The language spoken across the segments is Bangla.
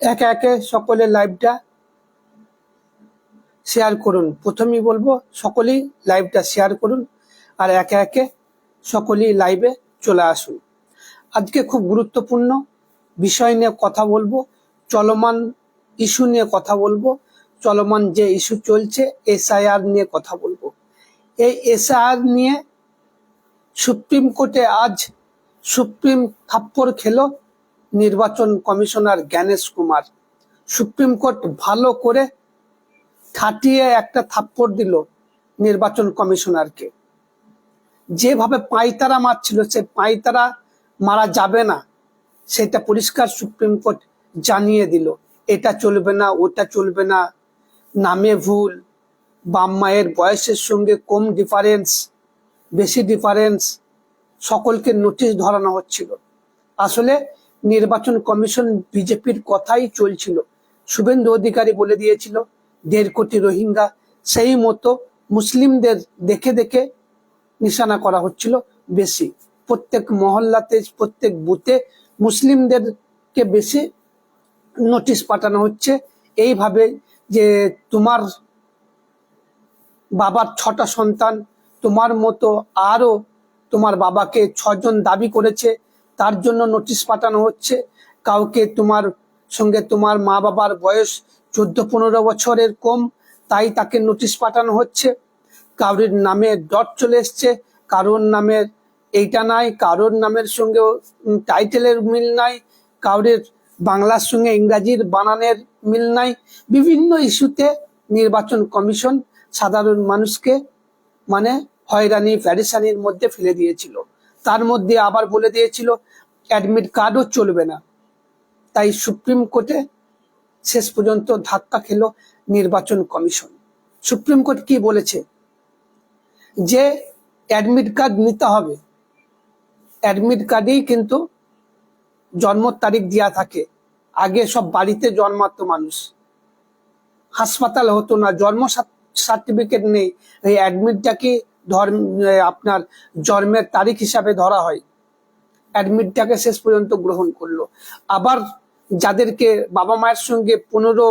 একে একে সকলের লাইভটা শেয়ার করুন। প্রথমেই বলব, সকলেই লাইভটা শেয়ার করুন আর একে একে সকলেই লাইভে চলে আসুন। আজকে খুব গুরুত্বপূর্ণ বিষয় নিয়ে কথা বলব, চলমান ইস্যু নিয়ে কথা বলব, চলমান যে ইস্যু চলছে এসআইআর নিয়ে কথা বলব। এই এসআইআর নিয়ে সুপ্রিম কোর্টে আজ সুপ্রিম থাপ্পড় খেলো নির্বাচন commissioner Gyanesh Kumar supreme court ভালো করে খাটিয়ে একটা থাপ্পড় দিল নির্বাচন কমিশনারকে। যেভাবে পাইতারা মারছিল, সে পাইতারা মারা যাবে না, সেটা পরিষ্কার সুপ্রিম কোর্ট জানিয়ে দিল। এটা চলবে না, ওটা চলবে না, নামে ভুল, বাম মায়ের বয়সের সঙ্গে কম ডিফারেন্স বেশি ডিফারেন্স সকলকে নোটিশ ধরানো হচ্ছিল। আসলে নির্বাচন কমিশন বিজেপির কথাই চলছিল। শুভেন্দু অধিকারী বলে দিয়েছিল, দেড় কোটি রোহিঙ্গা, সেই মতো মুসলিমদের দেখে দেখে নিশানা করা হচ্ছিল বেশি। প্রত্যেক মহল্লাতে, প্রত্যেক বুথে মুসলিমদেরকে বেশি নোটিশ পাঠানো হচ্ছে। এইভাবে যে তোমার বাবার ছটা সন্তান, তোমার মতো আরও তোমার বাবাকে ছজন দাবি করেছে তার জন্য নোটিশ পাঠানো হচ্ছে। কাউকে তোমার সঙ্গে তোমার মা বাবার বয়স চোদ্দ পনেরো বছরের কম, তাই তাকে নোটিশ পাঠানো হচ্ছে। কারোর নামে ডট চলে এসছে, কারোর নামের এইটা নাই, কারোর নামের সঙ্গে টাইটেলের মিল নাই, কারোর বাংলার সঙ্গে ইংরাজির বানানের মিল নাই। বিভিন্ন ইস্যুতে নির্বাচন কমিশন সাধারণ মানুষকে মানে হয়রানি প্যারিসানির মধ্যে ফেলে দিয়েছিল। তার মধ্যে আবার বলে দিয়েছিল অ্যাডমিট কার্ডও চলবে না। তাই সুপ্রিম কোর্টে শেষ পর্যন্ত ধাক্কা খেল নির্বাচন কমিশন। সুপ্রিম কোর্ট কি বলেছে? যে অ্যাডমিট কার্ড নিতে হবে, অ্যাডমিট কার্ডেই কিন্তু জন্ম তারিখ দেওয়া থাকে। আগে সব বাড়িতে জন্মাতো মানুষ। হাসপাতাল হতো না, জন্ম সার্টিফিকেট নেই। এই অ্যাডমিটটাকে ধর্ম আপনার জন্মের তারিখ হিসাবে ধরা হয়? অ্যাডমিটটাকে শেষ পর্যন্ত গ্রহণ করল। আবার যাদেরকে বাবা মায়ের সঙ্গে পনেরো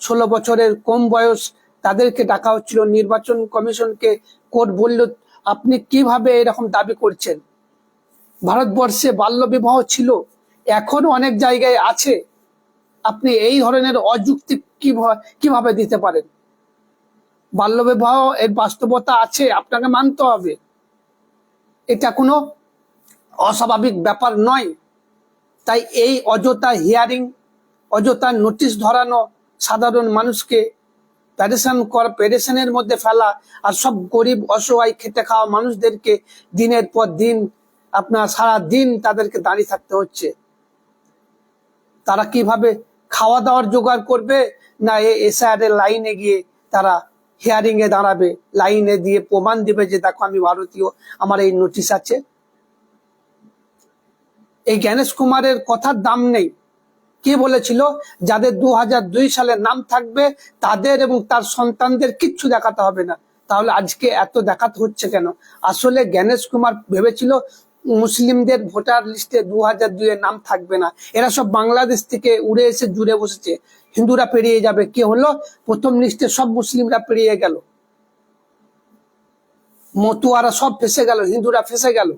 ষোলো বছরের কম বয়স তাদেরকে ডাকা হচ্ছিল। নির্বাচন কমিশনকে কোর্ট বলল, আপনি কীভাবে এরকম দাবি করছেন? ভারতবর্ষে বাল্য বিবাহ ছিল, এখনও অনেক জায়গায় আছে। আপনি এই ধরনের অযুক্তি কীভাবে দিতে পারেন? বাল্য বিবাহ এর বাস্তবতা আছে, আপনাকে মানতে হবে। এটা কোনো অস্বাভাবিক ব্যাপার নয়। তাই এই অযথা হিয়ারিং অযথা নোটিশ ধরানো সাধারণ মানুষকে প্যারেশান করা প্যারেশানের মধ্যে ফেলা আর সব গরিব, অসহায় খেতে খাওয়া মানুষদেরকে দিনের পর দিন, আপনার সারা দিন তাদেরকে দাঁড়িয়ে থাকতে হচ্ছে। তারা কীভাবে খাওয়া দাওয়ার জোগাড় করবে? না এসআর এর লাইনে গিয়ে তারা হিয়ারিং এ দাঁড়াবে লাইনে দিয়ে প্রমাণ দিবে যে দেখো আমি ভারতীয়, আমার এই নোটিশ আছে। এই জ্ঞানেশ কুমারের কথার দাম নেই। কে বলেছিল? যাদের দু সালে নাম থাকবে, তাদের এবং তার সন্তানদের কিচ্ছু দেখাতে হবে না। তাহলে আজকে এত দেখাতে হচ্ছে কেন? আসলে জ্ঞানেশ কুমার ভেবেছিল মুসলিমদের ভোটার লিস্টে দু হাজার দুইয়ের নাম থাকবে না। এরা সব বাংলাদেশ থেকে উড়ে এসে জুড়ে বসেছে। হিন্দুরা পেরিয়ে যাবে। কে হলো? প্রথম লিস্টে সব মুসলিমরা পেরিয়ে গেল। মতুয়ারা সব ফেসে গেল। হিন্দুরা ফেসে গেল।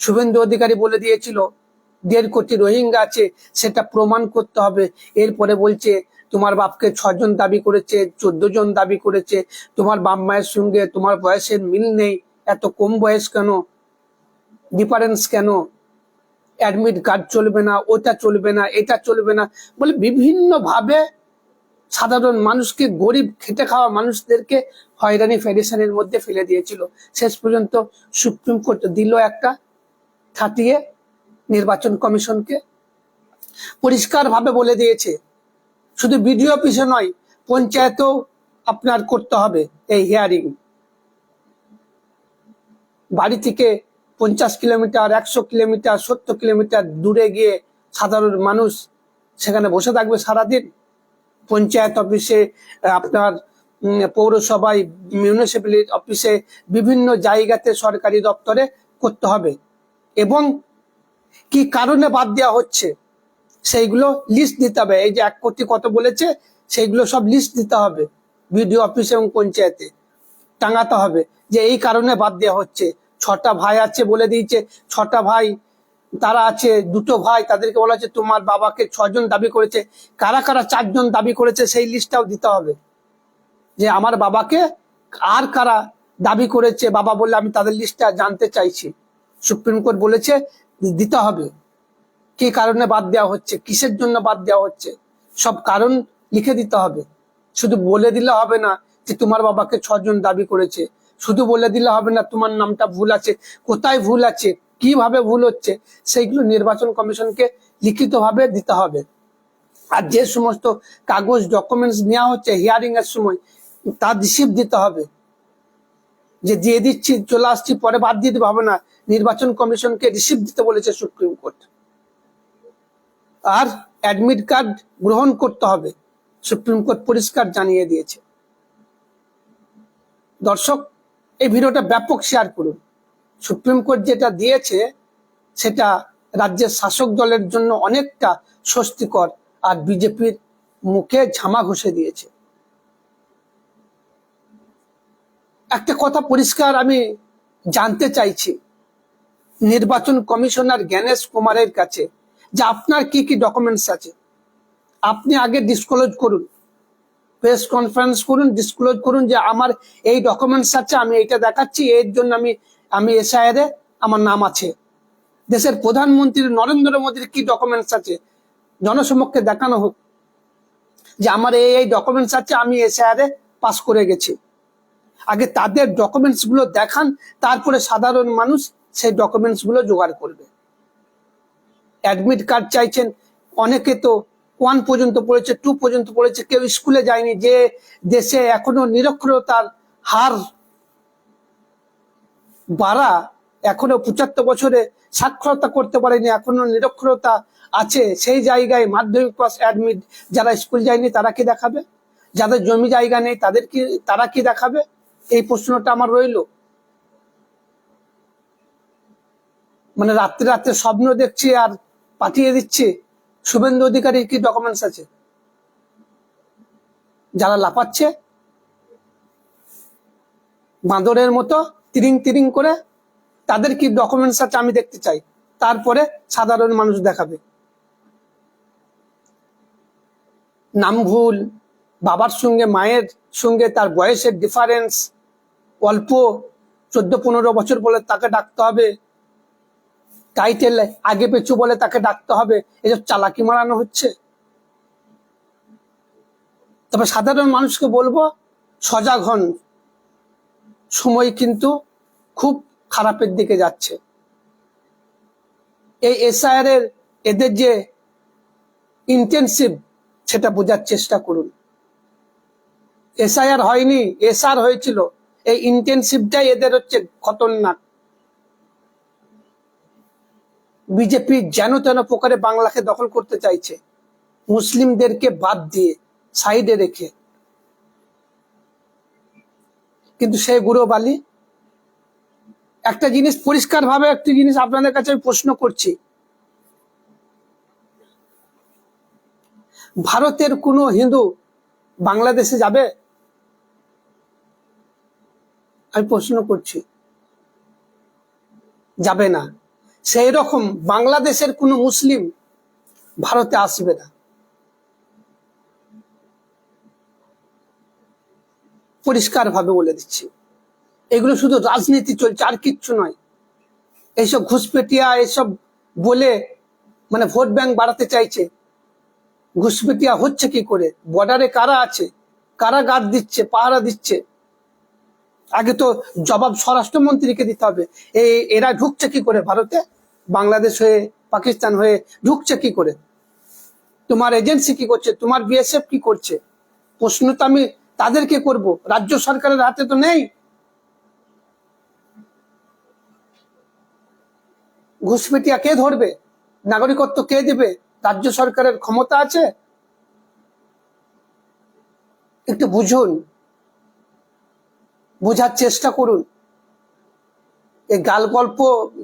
শুভেন্দু অধিকারী বলে দিয়েছিল, দেড় কোটি রোহিঙ্গা আছে, সেটা প্রমাণ করতে হবে। এরপরে বলছে, তোমার বাপকে ছজন দাবি করেছে চোদ্দ জন দাবি করেছে, তোমার বাপ মায়ের সঙ্গে তোমার বয়সের মিল নেই, এত কম বয়স কেন? ডিফারেন্স কেন? অ্যাডমিট কার্ড চলবে না, ওটা চলবে না, এটা চলবে না। বলে বিভিন্ন ভাবে সাধারণ মানুষকে, গরিব খেটে খাওয়া মানুষদেরকে হয়রানি ফেডারেশনের মধ্যে ফেলে দিয়েছিল। শেষ পর্যন্ত সুপ্রিম কোর্ট দিল একটা খাটিয়ে নির্বাচন কমিশনকে পরিষ্কার ভাবে বলে দিয়েছে। শুধু বিডিও অফিসে নয়, পঞ্চায়েতেও আপনার করতে হবে এই হিয়ারিং বাড়ি থেকে পঞ্চাশ কিলোমিটার, একশো কিলোমিটার, সত্তর কিলোমিটার দূরে গিয়ে সাধারণ মানুষ সেখানে বসে থাকবে সারাদিন। পঞ্চায়েত অফিসে, আপনার পৌরসভায় মিউনিসিপ্যালিটি অফিসে বিভিন্ন জায়গাতে সরকারি দপ্তরে করতে হবে। এবং কি কারণে বাদ দেওয়া হচ্ছে? সেইগুলো লিস্ট দিতে হবে। এই যে এক কোটি কত বলেছে, সেইগুলো সব লিস্ট দিতে হবে বিডিও অফিস এবং পঞ্চায়েতে। টাঙাতে হবে যে এই কারণে বাদ দেওয়া হচ্ছে। ছটা ভাই আছে বলে দিয়েছে। ছটা ভাই, তারা আছে, দুটো ভাই, তাদেরকে বলা হচ্ছে তোমার বাবাকে ছজন দাবি করেছে। কারা কারা চারজন দাবি করেছে সেই লিস্টটাও দিতে হবে। যে আমার বাবাকে আর কারা দাবি করেছে? বাবা বললে আমি তাদের লিস্টটা জানতে চাইছি। সুপ্রিম কোর্ট বলেছে দিতে হবে। কি কারণে বাদ দেওয়া হচ্ছে? কিসের জন্য বাদ দেওয়া হচ্ছে? সব কারণ লিখে দিতে হবে। শুধু বলে দিলে হবে না যে তোমার বাবাকে ছজন দাবি করেছে। শুধু বলে দিলে হবে না তোমার নামটা ভুল আছে, কোথায় ভুল আছে, কীভাবে ভুল হচ্ছে, সেইগুলো নির্বাচন কমিশনকে লিখিতভাবে দিতে হবে। আর যে সমস্ত কাগজ ডকুমেন্টস নেওয়া হচ্ছে হিয়ারিং এর সময় তার রিসিভ দিতে হবে। যে দিয়ে দিচ্ছি, চলে আসছি, পরে বাদ দিয়ে দেবো, হবে না। নির্বাচন কমিশনকে রিসিভ দিতে বলেছে সুপ্রিম কোর্ট আর অ্যাডমিট কার্ড গ্রহণ করতে হবে সুপ্রিম কোর্ট পরিষ্কার জানিয়ে দিয়েছে। দর্শক, এই ভিডিওটা ব্যাপক শেয়ার করুন। সুপ্রিম কোর্ট যেটা দিয়েছে, সেটা রাজ্যের শাসক দলের জন্য অনেকটা স্বস্তিকর, আর বিজেপির মুখে ঝামা ঘষে দিয়েছে। একটা কথা পরিষ্কার আমি জানতে চাইছি। নির্বাচন কমিশনার জ্ঞানেশ কুমারের কাছে যে আপনার কি কি ডকুমেন্টস আছে? আপনি আগে ডিসক্লোজ করুন। প্রেস কনফারেন্স করুন ডিসক্লোজ করুন যে আমার এই ডকুমেন্টস আছে, আমি এটা দেখাচ্ছি, এর জন্য আমি আমি এসআইআর আমার নাম আছে। দেশের প্রধানমন্ত্রী নরেন্দ্র মোদীর কি ডকুমেন্টস আছে? জনসমক্ষে দেখানো হোক। যে আমার এই এই ডকুমেন্টস আছে, আমি এসআইআর পাস করে গেছি। আগে তাদের ডকুমেন্টসগুলো দেখান, তারপরে সাধারণ মানুষ সেই ডকুমেন্টসগুলো জোগাড় করবে। অ্যাডমিট কার্ড চাইছেন, অনেকে তো ওয়ান পর্যন্ত পড়েছে টু পর্যন্ত পড়েছে, কেউ স্কুলে যায়নি, যে দেশে এখনও নিরক্ষরতার হার বাড়া এখনও পঁচাত্তর বছরে সাক্ষরতা করতে পারেনি, এখনও নিরক্ষরতা আছে, সেই জায়গায় মাধ্যমিক পাস অ্যাডমিট যারা স্কুল যায়নি তারা কি দেখাবে? যাদের জমি জায়গা নেই তাদের কি, তারা কি দেখাবে? এই প্রশ্নটা আমার রইল। মানে রাত্রে রাত্রে স্বপ্ন দেখছি আর পাঠিয়ে দিচ্ছি। শুভেন্দু অধিকারীর কি ডকুমেন্টস আছে? যারা লাপাচ্ছে বাঁদরের মতো তিরিং তিরিং করে তাদের কি ডকুমেন্টস আছে আমি দেখতে চাই। তারপরে সাধারণ মানুষ দেখাবে। নাম ভুল, বাবার সঙ্গে, মায়ের সঙ্গে তার বয়সের ডিফারেন্স অল্প চোদ্দ পনেরো বছর বলে তাকে ডাকতে হবে। টাইটেল আগে পেছু বলে তাকে ডাকতে হবে। এসব চালাকি মারানো হচ্ছে। তবে সাধারণ মানুষকে বলব, সজাগ হন। সময় কিন্তু খুব খারাপের দিকে যাচ্ছে। এই এসআইআর এর এদের যে ইন্টেনসিভ সেটা বোঝার চেষ্টা করুন। এসআইআর হয়নি এসআর হয়েছিল। এই ইন্টেনসিভটাই এদের হচ্ছে খতরনাক। বিজেপি যেন তেন প্রকারে বাংলাকে দখল করতে চাইছে। মুসলিমদেরকে বাদ দিয়ে, সাইডে রেখে। কিন্তু সে গুরু বালি, একটা জিনিস পরিষ্কার ভাবে একটি জিনিস আপনাদের কাছে আমি প্রশ্ন করছি। ভারতের কোনো হিন্দু বাংলাদেশে যাবে? আমি প্রশ্ন করছি। যাবে না। সেই রকম বাংলাদেশের কোনো মুসলিম ভারতে আসবে না। পরিষ্কার ভাবে বলে দিচ্ছি। এগুলো শুধু রাজনীতি চলছে, আর কিচ্ছু নয়। এইসব ঘুষপেটিয়া এসব বলে মানে ভোট ব্যাংক বাড়াতে চাইছে। ঘুষপেটিয়া হচ্ছে কি করে? বর্ডারে কারা আছে? কারা গার্ড দিচ্ছে? পাহারা দিচ্ছে? আগে তো জবাব স্বরাষ্ট্রমন্ত্রীকে দিতে হবে। এই এরা ঢুকছে কি করে ভারতে? বাংলাদেশ হয়ে, পাকিস্তান হয়ে ঢুকছে কি করে? তোমার এজেন্সি কি করছে? তোমার বিএসএফ কি করছে? প্রশ্ন তো আমি তাদেরকে করব। রাজ্য সরকারের হাতে তো নেই। ঘুষপেটিয়া কে ধরবে? নাগরিকত্ব কে দেবে? রাজ্য সরকারের ক্ষমতা আছে? একটু বুঝুন। বোঝার চেষ্টা করুন। এই গাল গল্প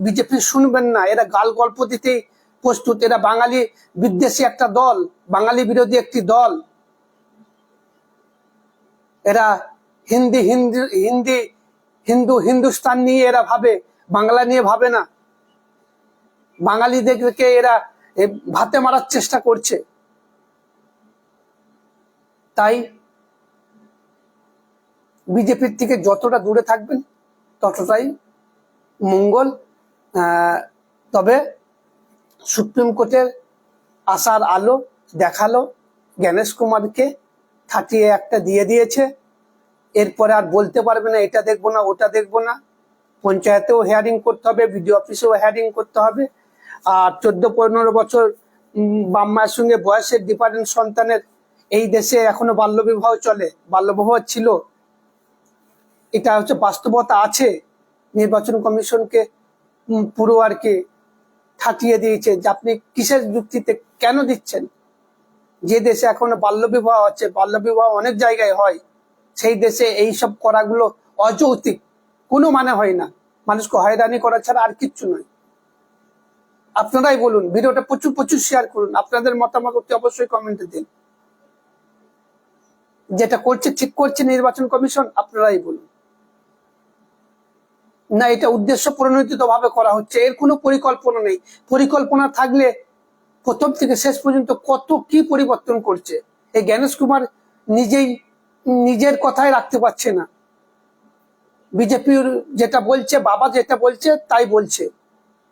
বিজেপি শুনবেন না। এরা গাল গল্প দিতেই প্রস্তুত। এরা বাঙালি বিদ্বেষী একটা দল, বাঙালি বিরোধী একটি দল। এরা হিন্দি হিন্দি হিন্দি, হিন্দু, হিন্দুস্তান নিয়ে এরা ভাবে, বাংলা নিয়ে ভাবে না। বাঙালিদেরকে এরা ভাতে মারার চেষ্টা করছে। তাই বিজেপির থেকে যতটা দূরে থাকবেন, ততটাই মঙ্গল। তবে সুপ্রিম কোর্টের আসার আলো দেখাল, জ্ঞানেশ কুমারকে থাটিয়ে একটা দিয়ে দিয়েছে। এরপরে আর বলতে পারবে না, এটা দেখব না, ওটা দেখব না। পঞ্চায়েতেও হেয়ারিং করতে হবে বিডিও অফিসেও হেয়ারিং করতে হবে। আর চোদ্দ, পনেরো বছর মায়ের সঙ্গে বয়সের ডিফারেন্ট সন্তানের। এই দেশে এখনও বাল্যবিবাহ চলে, বাল্যবিবাহ ছিল। এটা হচ্ছে বাস্তবতা আছে। নির্বাচন কমিশনকে পুরো আর কি ঠাটিয়ে দিয়েছে যে আপনি কিসের যুক্তিতে কেন দিচ্ছেন? যে দেশে এখনও আছে, বাল্যবিবাহ অনেক জায়গায় হয়, সেই দেশে এই সব করাগুলো অযৌক্তিক। কোনো মানে হয় না। মানুষকে হয়রানি করা ছাড়া আর কিচ্ছু নয়। আপনারাই বলুন, ভিডিওটা প্রচুর প্রচুর শেয়ার করুন। আপনাদের মতামত অতি অবশ্যই কমেন্টে দিন। যেটা করছে, ঠিক করছে নির্বাচন কমিশন, আপনারাই বলুন। না, এটা উদ্দেশ্য প্রণোদিত ভাবে করা হচ্ছে। এর কোনো পরিকল্পনা নেই। পরিকল্পনা থাকলে প্রথম থেকে শেষ পর্যন্ত কত কি পরিবর্তন করছে, এই জ্ঞানেশ কুমার নিজেই নিজের কথাই রাখতে পারছে না। বিজেপির যেটা বলছে, বাবা যেটা বলছে, তাই বলছে।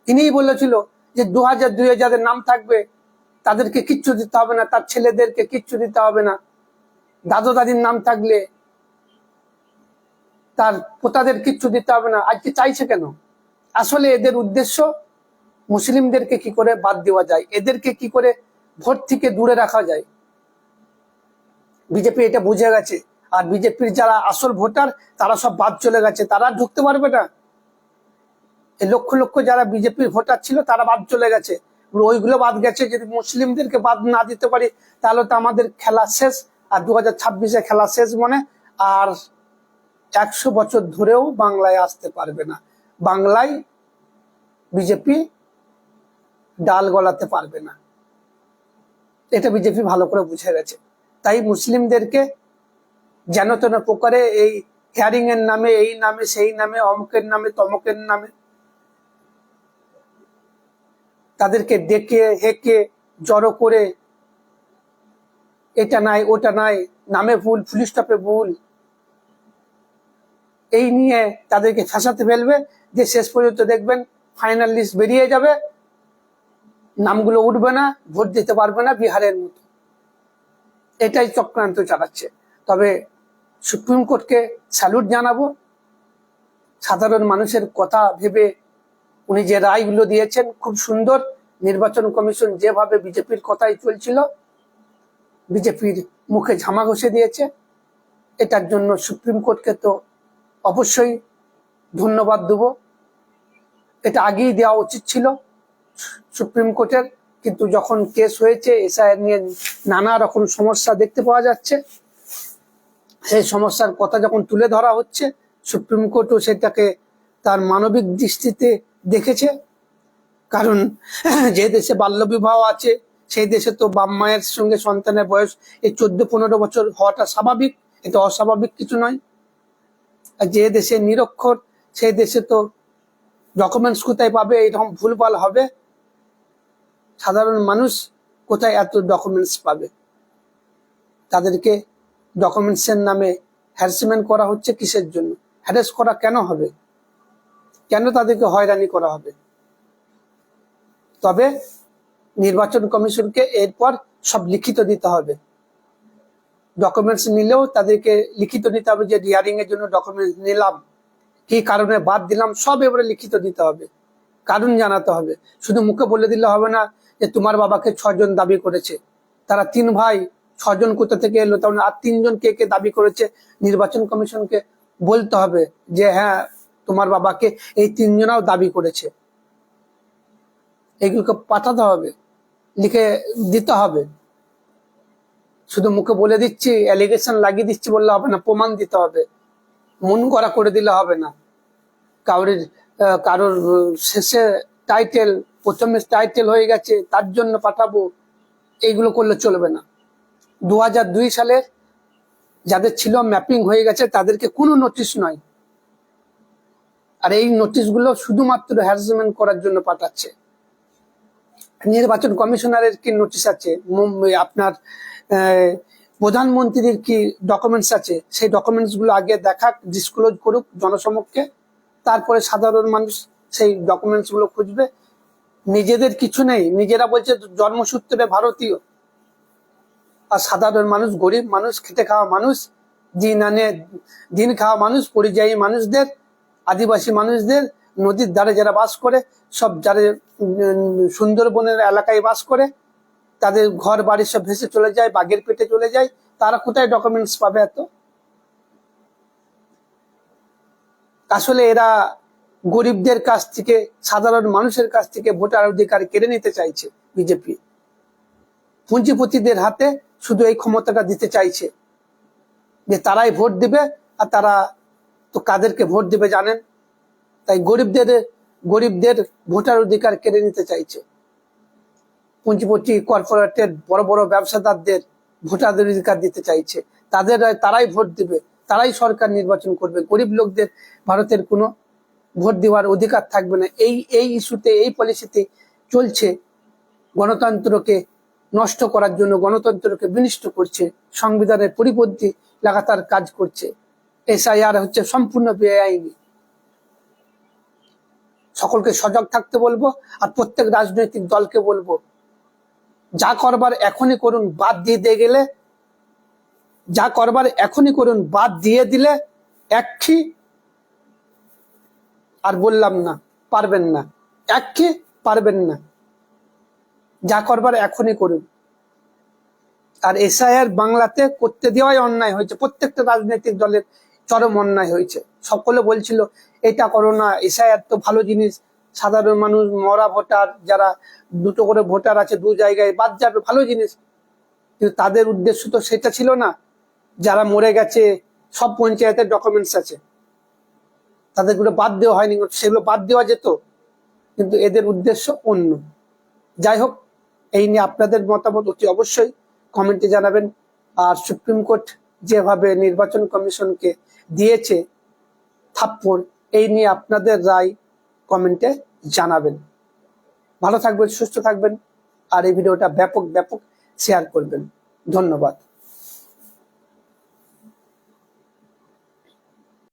ইনিই বলেছিল যে দু হাজার দুই যাদের নাম থাকবে, তাদেরকে কিচ্ছু দিতে হবে না, তার ছেলেদেরকে কিচ্ছু দিতে হবে না। দাদু দাদির নাম থাকলে তার পোতাদের কিচ্ছু দিতে হবে না। আজকে চাইছে কেন? আসলে এদের উদ্দেশ্য মুসলিমদেরকে কি করে বাদ দেওয়া যায়? এদেরকে কি করে ভোট থেকে দূরে রাখা যায়? বিজেপি এটা বুঝে গেছে। আর বিজেপির যারা আসল ভোটার, তারা সব বাদ চলে গেছে। তারা ঢুকতে পারবে না। লক্ষ লক্ষ যারা বিজেপির ভোটার ছিল, তারা বাদ চলে গেছে। ওইগুলো বাদ গেছে, যদি মুসলিমদেরকে বাদ না দিতে পারি, তাহলে তো আমাদের খেলা শেষ। আর দু হাজার খেলা শেষ মনে। আর একশো বছর ধরেও বাংলায় আসতে পারবে না। বাংলায় বিজেপি ডাল গলাতে পারবে না। এটা বিজেপি ভালো করে বুঝে গেছে। তাই মুসলিমদেরকে যেন তেন প্রকারে এই হিয়ারিং এর নামে, এই নামে, সেই নামে, অমকের নামে, তমকের নামে তাদেরকে ডেকে, হেকে, জড়ো করে এটা নাই, ওটা নাই, নামে ভুল ফুল স্টপে ভুল এই নিয়ে তাদেরকে ফাঁসাতে ফেলবে, যে শেষ পর্যন্ত দেখবেন ফাইনাল লিস্ট বেরিয়ে যাবে। নামগুলো উঠবে না, ভোট দিতে পারবে না বিহারের মতো। এটাই চক্রান্ত চালাচ্ছে। তবে সুপ্রিম কোর্টকে স্যালুট জানাব। সাধারণ মানুষের কথা ভেবে উনি যে রায়গুলো দিয়েছেন খুব সুন্দর। নির্বাচন কমিশন যেভাবে বিজেপির কথাই চলছিল, বিজেপির মুখে ঝামা ঘষে দিয়েছে। এটার জন্য সুপ্রিম কোর্টকে তো অবশ্যই ধন্যবাদ দেব। এটা আগেই দেওয়া উচিত ছিল সুপ্রিম কোর্টের, কিন্তু যখন কেস হয়েছে, এসআইআর নিয়ে নানা রকম সমস্যা দেখতে পাওয়া যাচ্ছে। সেই সমস্যার কথা যখন তুলে ধরা হচ্ছে, সুপ্রিম কোর্টও সেটাকে তার মানবিক দৃষ্টিতে দেখেছে। কারণ যে দেশে বাল্যবিবাহ আছে, সেই দেশে তো বাপ মায়ের সঙ্গে সন্তানের বয়স এই চোদ্দ পনেরো বছর হওয়াটা স্বাভাবিক। এটা অস্বাভাবিক কিছু নয়। যে দেশে নিরক্ষর, সেই দেশে তো ডকুমেন্টস কোথায় পাবে এরকম ভুলভাল হবে। সাধারণ মানুষ কোথায় এত ডকুমেন্টস পাবে? তাদেরকে ডকুমেন্টসের নামে হ্যারাসমেন্ট করা হচ্ছে কিসের জন্য? হ্যারাস করা কেন হবে? কেন তাদেরকে হয়রানি করা হবে? তবে নির্বাচন কমিশনকে এরপর সব লিখিত দিতে হবে। ডকুমেন্টস নিলেও তাদেরকে লিখিত নিতে হবে যে রিয়ারিং এর জন্য ডকুমেন্টস নিলাম। কি কারণে বাদ দিলাম, সব এবারে লিখিত দিতে হবে। কারণ জানাতে হবে। শুধু মুখে বলে দিলে হবে না যে তোমার বাবাকে ছজন দাবি করেছে। তারা তিন ভাই, ছজন কোথা থেকে এলো তখন আর তিনজন কে কে দাবি করেছে, নির্বাচন কমিশনকে বলতে হবে যে হ্যাঁ তোমার বাবাকে এই তিনজনাও দাবি করেছে। এগুলোকে পাঠাতে হবে, লিখে দিতে হবে। শুধু মুখে বলে দিচ্ছি অ্যালিগেশন লাগিয়ে দিচ্ছি বললে হবে না, প্রমাণ দিতে হবে। মন করা করে দিলে হবে না। কারোর কারোর শেষে টাইটেল প্রথমে টাইটেল হয়ে গেছে, তার জন্য পাঠাবো, এইগুলো করলে চলবে না। দু হাজার দুই সালে যাদের ছিল ম্যাপিং হয়ে গেছে, তাদেরকে কোনো নোটিশ নয়। আর এই নোটিশগুলো শুধুমাত্র হ্যারাসমেন্ট করার জন্য পাঠাচ্ছে। নির্বাচন কমিশনারের কি নোটিশ আছে? আপনার প্রধানমন্ত্রীর কি ডকুমেন্টস আছে? সেই ডকুমেন্টসগুলো আগে দেখাক ডিসক্লোজ করুক জনসমক্ষে। তারপরে সাধারণ মানুষ সেই ডকুমেন্টসগুলো খুঁজবে। নিজেদের কিছু নেই। নিজেরা বলছে জন্মসূত্রে ভারতীয়। আর সাধারণ মানুষ, গরিব মানুষ খেতে খাওয়া মানুষ, দিন আনে, দিন খাওয়া মানুষ, পরিযায়ী মানুষদের, আদিবাসী মানুষদের, নদীর ধারে যারা বাস করে, সব যারা সুন্দরবনের এলাকায় বাস করে তাদের ঘর বাড়ি সব ভেসে চলে যায়, বাঘের পেটে চলে যায়। তারা কোথায় ডকুমেন্টস পাবে এত? আসলে এরা গরিবদের কাছ থেকে, সাধারণ মানুষের কাছ থেকে ভোটার অধিকার কেড়ে নিতে চাইছে বিজেপি। পুঁজিপতিদের হাতে শুধু এই ক্ষমতাটা দিতে চাইছে। যে তারাই ভোট দিবে আর তারা তো কাদেরকে ভোট দিবে জানেন? তাই গরিবদের গরিবদের ভোটার অধিকার কেড়ে নিতে চাইছে। পুঁজিপতি কর্পোরেটের বড় বড় ব্যবসাদারদের ভোটার অধিকার দিতে চাইছে। তাদের তারাই ভোট দিবে, তারাই সরকার নির্বাচন করবে। গরিব লোকদের ভারতের কোনো ভোট দেওয়ার অধিকার থাকবে না। এই এই ইস্যুতে, এই পলিসিতে চলছে গণতন্ত্রকে নষ্ট করার জন্য, গণতন্ত্রকে বিনষ্ট করছে, সংবিধানের পরিপন্থী লাগাতার কাজ করছে। এসআইআর হচ্ছে সম্পূর্ণ বেআইনি। সকলকে সজাগ থাকতে বলব আর প্রত্যেক রাজনৈতিক দলকে বলব যা করবার এখনই করুন, বাদ দিয়ে দিয়ে গেলে, যা করবার এখনই করুন, বাদ দিয়ে দিলে একই আর বললাম না, পারবেন না। একই পারবেন না। যা করবার এখনই করুন। আর এসআইআর বাংলাতে করতে দেওয়াই অন্যায় হয়েছে। প্রত্যেকটা রাজনৈতিক দলের চরম অন্যায় হয়েছে। সকলে বলছিল, এটা করো না, এসআইআর তো ভালো জিনিস। সাধারণ মানুষ, মরা ভোটার, যারা দুটো করে ভোটার আছে দু জায়গায়, বাদ যাবে, ভালো জিনিস। কিন্তু তাদের উদ্দেশ্য তো সেটা ছিল না। যারা মরে গেছে, সব পঞ্চায়েতের ডকুমেন্টস আছে। তাদেরগুলো বাদ দেওয়া হয়নি, সেগুলো বাদ দেওয়া যেত। কিন্তু এদের উদ্দেশ্য অন্য। যাই হোক, এই নিয়ে আপনাদের মতামত অতি অবশ্যই কমেন্টে জানাবেন। আর সুপ্রিম কোর্ট যেভাবে নির্বাচন কমিশনকে দিয়েছে থাপ্পড়, এই নিয়ে আপনাদের রায় কমেন্টে জানাবেন। ভালো থাকবেন সুস্থ থাকবেন আর এই ভিডিওটা ব্যাপক ব্যাপক শেয়ার করবেন। ধন্যবাদ।